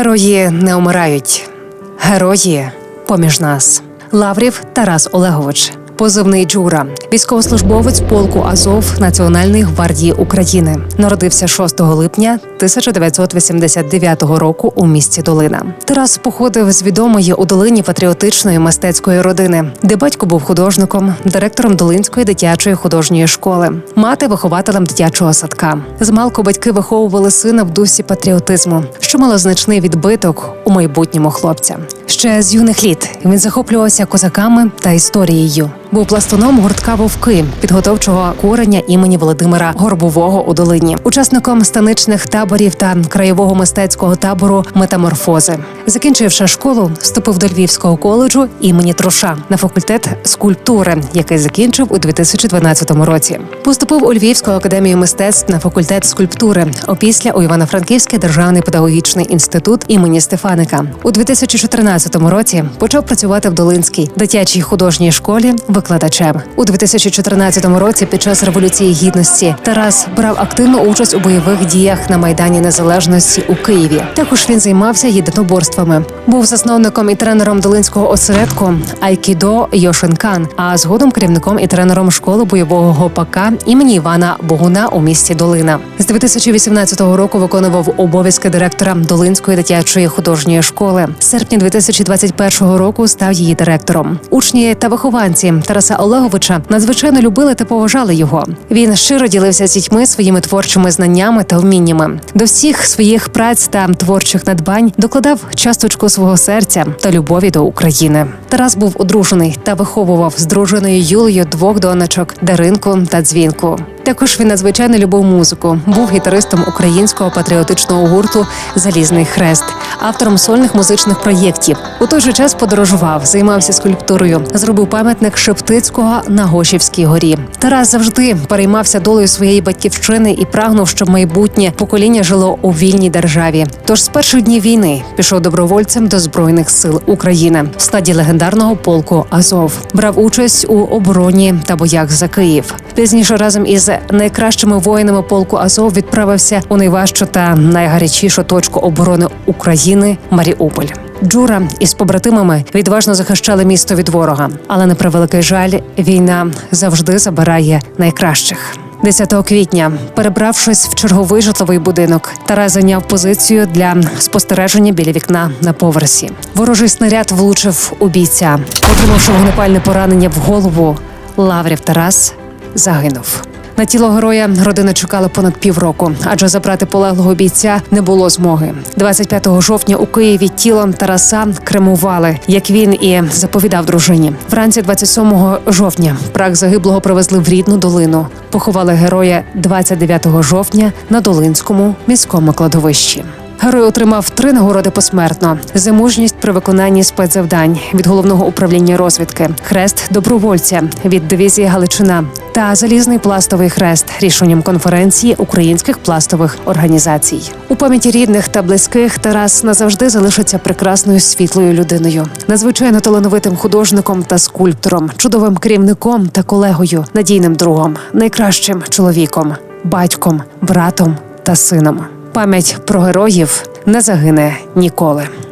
Герої не умирають. Герої поміж нас. Лаврів Тарас Олегович. Позивний Джура, військовослужбовець полку Азов Національної гвардії України, народився 6 липня 1989 року у місті Долина. Тарас походив з відомої у долині патріотичної мистецької родини, де батько був художником, директором Долинської дитячої художньої школи, мати вихователем дитячого садка. Змалку батьки виховували сина в дусі патріотизму, що мало значний відбиток у майбутньому хлопця. Ще з юних літ він захоплювався козаками та історією. Був пластуном гуртка вовки підготовчого курення імені Володимира Горбового у долині, учасником станичних таборів та краєвого мистецького табору Метаморфози. Закінчивши школу, вступив до Львівського коледжу імені Труша на факультет скульптури, який закінчив у 2012 році. Поступив у Львівську академію мистецтв на факультет скульптури. Опісля у Івано-Франківський державний педагогічний інститут імені Стефаника. У 2014 році почав працювати в Долинській дитячій художній школі викладачем. У 2014 році, під час революції гідності, Тарас брав активну участь у бойових діях на майдані Незалежності у Києві. Також він займався єдиноборствами. Був засновником і тренером Долинського осередку Айкідо Йошинкан, а згодом керівником і тренером школи бойового гопака імені Івана Богуна у місті Долина. З 2018 року виконував обов'язки директора Долинської дитячої художньої школи. З серпня 2021 року став її директором. Учні та вихованці Тараса Олеговича надзвичайно любили та поважали його. Він щиро ділився з дітьми своїми творчими знаннями та вміннями. До всіх своїх праць та творчих надбань докладав часточку свого серця та любові до України. Тарас був одружений та виховував з дружиною Юлею двох донечок Даринку та Дзвінку. Також він надзвичайно любив музику. Був гітаристом українського патріотичного гурту Залізний хрест, автором сольних музичних проєктів. У той же час подорожував, займався скульптурою, зробив пам'ятник Шептицького на Гошівській горі. Тарас завжди переймався долею своєї батьківщини і прагнув, щоб майбутнє покоління жило у вільній державі. Тож з перших днів війни пішов добровольцем до збройних сил України в складі легендарного полку Азов. Брав участь у обороні та боях за Київ. Пізніше разом із найкращими воїнами полку Азов відправився у найважчу та найгарячішу точку оборони України Маріуполь. Джура із побратимами відважно захищали місто від ворога, але на превеликий жаль, війна завжди забирає найкращих. 10 квітня, перебравшись в черговий житловий будинок, Тарас зайняв позицію для спостереження біля вікна на поверсі. Ворожий снаряд влучив у бійця, отримавши вогнепальне поранення в голову. Лаврів Тарас загинув. На тіло героя родина чекала понад півроку, адже забрати полеглого бійця не було змоги. 25 жовтня у Києві тіло Тараса кремували, як він і заповідав дружині. Вранці 27 жовтня прах загиблого привезли в рідну долину. Поховали героя 29 жовтня на Долинському міському кладовищі. Герой отримав три нагороди посмертно: за мужність при виконанні спецзавдань від головного управління розвідки, хрест добровольця від дивізії Галичина та залізний пластовий хрест рішенням конференції українських пластових організацій. У пам'яті рідних та близьких Тарас назавжди залишиться прекрасною світлою людиною, надзвичайно талановитим художником та скульптором, чудовим керівником та колегою, надійним другом, найкращим чоловіком, батьком, братом та сином. Пам'ять про героїв не загине ніколи.